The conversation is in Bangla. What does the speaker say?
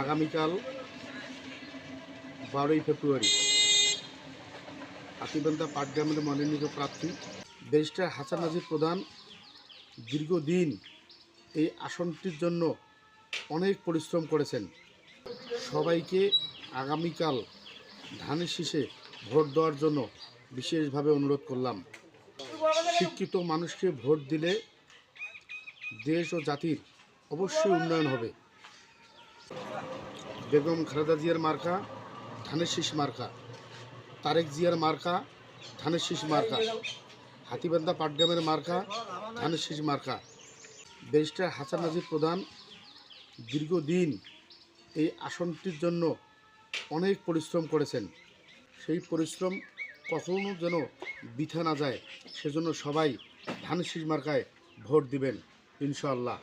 আগামীকাল বারোই ফেব্রুয়ারি। হাতিবান্ধা পাটগ্রামের মনোনীত প্রার্থী, ব্যারিস্টার হাসান নাজির প্রধান, দীর্ঘদিন এই আসনটির জন্য অনেক পরিশ্রম করেছেন। সবাইকে আগামীকাল ধানের শীষে ভোট দেওয়ার জন্য বিশেষভাবে অনুরোধ করলাম। শিক্ষিত মানুষকে ভোট দিলে দেশ ও জাতির অবশ্যই উন্নয়ন হবে। বেগম খালেদা জিয়ার মার্কা, ধানের শীষ মার্কা, তারেক জিয়ার মার্কা, ধানের শীষ মার্কা, হাতিবান্ধা পাটগ্রামের মার্কা, ধানের শীষ মার্কা। ব্যারিস্টার হাসান নাজির প্রধান, দীর্ঘদিন এই আসনটির জন্য অনেক পরিশ্রম করেছেন। সেই পরিশ্রম কখনো যেন বৃথা না যায়, সেজন্য সবাই ধানের শীষ মার্কায় ভোট দিবেন, ইনশাআল্লাহ।